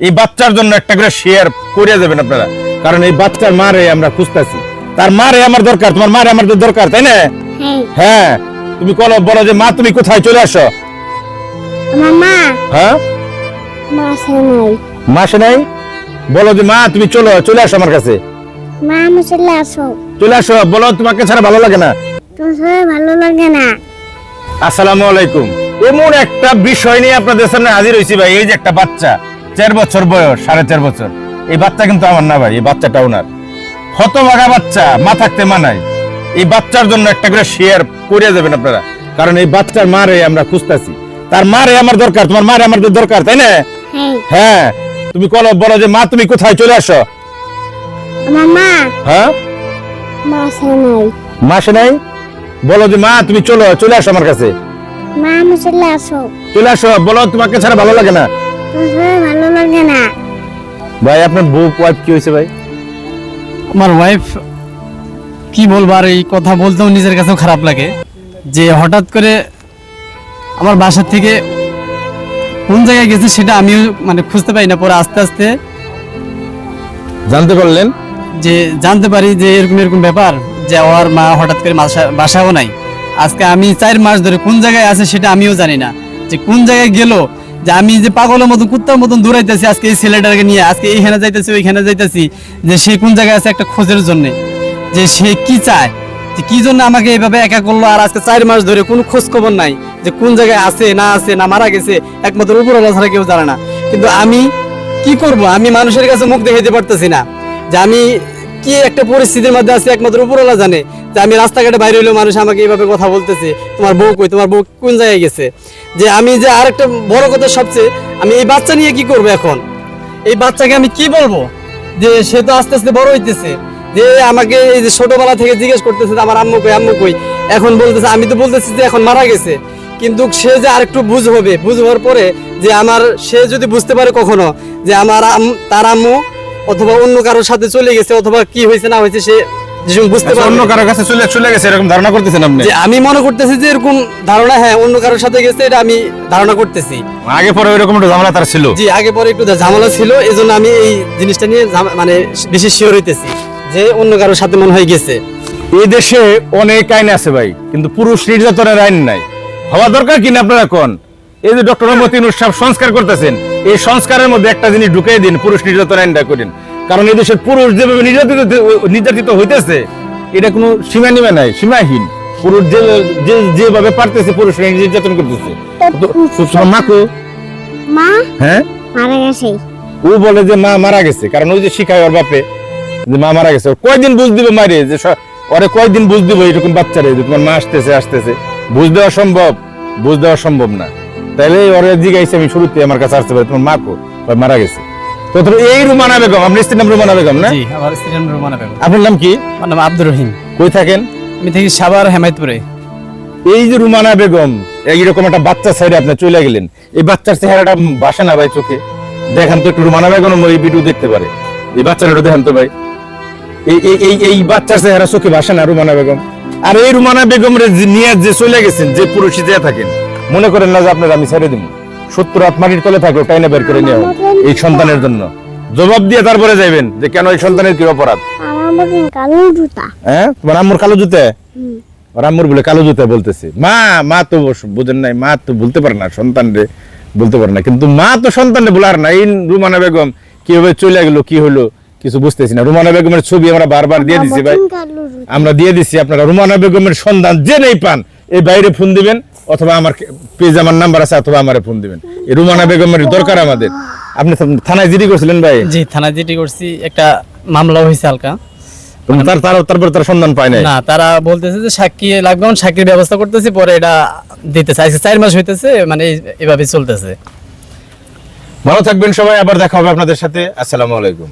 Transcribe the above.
এই বাচ্চার জন্য একটা করে শেয়ার করে যাবেন আপনারা। কারণ এই বাচ্চার মারে আমরা খুঁজতেছি। তার মারে আমার দরকার তোমার মারে আমার দরকার তাই না? হ্যাঁ। হ্যাঁ। তুমি বলো বলো যে মা তুমি কোথায়? চলে আসো। হ্যাঁ? মা সে নাই। মা সে নাই? বলো যে মা তুমি চলো চলে আসো আমার কাছে। মা আমি চলে আসো। চলে আসো বলো তোমাকে ছাড়া ভালো লাগে না। তোমার ভালো লাগে না। আসসালামু আলাইকুম। এমন একটা বিষয় নিয়ে আপনাদের সামনে হাজির হয়েছি ভাই এই যে একটা বাচ্চা। চার বছর বয়স সাড়ে চার বছর। এই বাচ্চা কিন্তু আমার না ভাই এই বাচ্চাটা ওনার। হতভাগা বাচ্চা মা থাকতে মানায়। এই বাচ্চার জন্য একটা করে শেয়ার করে যাবেন আপনারা। কারণ এই বাচ্চার মারে আমরা খুঁজতেছি। তার মারে আমার দরকার তোমার মারে আমার দরকার তাই না? হ্যাঁ। হ্যাঁ। তুমি বলো বলো যে মা তুমি কোথায় চলে আসো? আমার মা। হ্যাঁ? মা সে নাই। বলো যে মা তুমি চলো চলে আসো আমার কাছে। মা আমি চলে আসো। চলে আসো বলো তোমাকে ছাড়া ভালো লাগে না। ভালো লাগে না ভাই আপনার বউ ওয়াইফ কি হয়েছে ভাই? আমার ওয়াইফ কি বলব আর এই কথা বলতেও নিজের কাছেও খারাপ লাগে। যে হঠাৎ করে আমার বাসা থেকে কোন জায়গায় গেছে সেটা আমিও মানে খুঁজতে পারি না। পরে আস্তে আস্তে জানতে পারলেন? যে জানতে পারি যে এরকম এরকম ব্যাপার যে আমার মা হঠাৎ করে বাসা- বাসাও নাই। আজকে আমি চার মাস ধরে কোন জায়গায় আছে সেটা আমিও জানি না। যে কোন জায়গায় গেল যে আমি যে পাগলের মতন, কুত্তার মতন দৌড়াইতেছি, আজকে এই ছেলেটাকে নিয়ে, আজকে এইখানে যাইতেছি, ওইখানে যাইতেছি, যে সে কোন জায়গায় আছে একটা খোঁজের জন্য, যে সে কি চায়, যে কি জন্য আমাকে এইভাবে একা করল, আর আজকে চার মাস ধরে কোনো খোঁজ খবর নাই, যে কোন জায়গায় আছে, না আছে, না মারা গেছে, একমাত্র উপরওয়ালা ছাড়া কেউ জানে না। কিন্তু আমি কি করব? আমি মানুষের কাছে মুখ দেখাইতে পারতেছি না। যে আমি কি একটা পরিস্থিতির মধ্যে আছি, একমাত্র উপরওয়ালা জানে যে আমি রাস্তাঘাটে বাইরে হইলেও মানুষ আমাকে এইভাবে কথা বলতেছে, তোমার বউ কই, তোমার বউ কোন জায়গায় গেছে? যে আমি যে আর একটা বড় কথা সবচেয়ে, আমি এই বাচ্চা নিয়ে কি করব এখন? এই বাচ্চাকে আমি কি বলব? যে সে তো আস্তে আস্তে বড় হইতেছে, যে আমাকে এই যে ছোটবেলা থেকে জিজ্ঞেস করতেছে আমার আম্মু কই আম্মু কই? এখন বলতেছে, আমি তো বলতেছি যে এখন মারা গেছে। কিন্তু সে যে বুঝ হবে, বুঝ হওয়ার পরে যে আমার, সে যদি বুঝতে পারে কখনো যে আমার আম- তার আম্মু অথবা অন্য কারোর সাথে চলে গেছে অথবা কি হয়েছে না হয়েছে সে বুঝতে আচ্ছা, অন্য কারোর কাছে চলে চলে গেছে এরকম ধারণা করতেছেন আপনি? আমি মনে করতেছি যে এরকম ধারণা হ্যাঁ অন্য কারোর সাথে গেছে এটা আমি ধারণা করতেছি। আগে পরে এরকম একটা ঝামেলা তার ছিল? জি আগে পরে একটু ঝামেলা ছিল এজন্য আমি এই জিনিসটা নিয়ে মানে বেশি শিওর হইতেছি যে অন্য কারোর সাথে মনে হয় গেছে। এই দেশে অনেক আইন আছে ভাই কিন্তু পুরুষ নির্যাতনের আইন নাই। হওয়া দরকার কিনা আপনারা কোন? এই যে ডক্টর মোহাম্মদ সাহেব সংস্কার করতেছেন এই সংস্কারের মধ্যে একটা জিনিস ঢুকিয়ে দিন পুরুষ নির্যাতন আইনটা করেন। কারণ এই দেশের পুরুষ যেভাবে নির্যাতিত নির্যাতিত হইতেছে এটা কোনো সীমা নিমা নাই সীমাহীন। পুরুষ যে যেভাবে পারতেছে পুরুষ নির্যাতন করতেছে। মাকু মা হ্যাঁ? মারা গেছে। ও বলে যে মা মারা গেছে কারণ ওই যে শিখায় ওর বাপে যে মা মারা গেছে। কয়দিন বুঝ দিবে মারে যে ওরে কয়দিন বুঝ দিবে এরকম বাচ্চারে যে তোমার মা আসতেছে আসতেছে। বুঝ দেওয়া সম্ভব বুঝ দেওয়া সম্ভব না। তাইলে ওরে জিগাইছে আমি শুরুতে আমার কাছে আসতে পারি তোমার মা কো মারা গেছে। তো তোর এই রুমানা বেগম আপনি স্ত্রীর নাম রুমানা বেগম না? জি আমার স্ত্রীর নাম রুমানা বেগম। আপনার নাম কি? আমার নাম আব্দুর রহিম। কই থাকেন? আমি থাকি সাভার হেমায়তপুরে। এই যে রুমানা বেগম এইরকম একটা বাচ্চা সাইডে আপনি চলে গেলেন এই বাচ্চার চেহারাটা বাসে না ভাই চোখে? দেখান তো একটু রুমানা বেগম ওই ভিডিও দেখতে পারে। এই বাচ্চাটা দেখান তো ভাই। এই এই এই এই বাচ্চার চেহারা চোখে ভাসে না রুমানা বেগম? আর এই রুমানা বেগম রে যে নিয়ে যে চলে গেছেন যে পুরুষই যে থাকেন মনে করেন না যে আপনার আমি ছেড়ে দিব। সত্তর হাত মাটির তলে থাকল টাইনে বের করে নিয়ে এই সন্তানের জন্য। জবাব দিয়ে তারপরে যাইবেন যে কেন এই সন্তানের কি অপরাধ? কালো জুতা। হ্যাঁ? তোমার আম্মুর কালো জুতে? ওর আম্মুর বলে কালো জুতা বলতেছে। মা মা তো বুঝেন নাই মা তো বলতে পারে না সন্তান রে বলতে পারে না। কিন্তু মা তো সন্তান বলার না এই রুমানা বেগম কীভাবে চলে গেল কি হলো কিছু বুঝতেছি না। রুমানা বেগমের ছবি আমরা বারবার দিয়ে দিছি ভাই। আমরা দিয়ে দিছি আপনারা রুমানা বেগমের সন্ধান যে নেই পান। এই বাইরে ফোন দিবেন অথবা আমার পেজ আমার নাম্বার আছে অথবা আমারে ফোন দিবেন। এই রুমানা বেগমের দরকার আমাদের। আপনি থানায় জিডি করছিলেন ভাই? জি থানা জিটি করছি। একটা মামলা হয়েছে হালকা। তার তার তারপর তার সন্ধান পায় নাই? না তারা বলতেছে যে সাক্ষী লাগবে। সাক্ষীর ব্যবস্থা করতেছি পরে এটা দিতেছে। আজকে চার মাস হইতেছে মানে এভাবে চলতেছে। ভালো থাকবেন সবাই আবার দেখা হবে আপনাদের সাথে। আসসালামু আলাইকুম।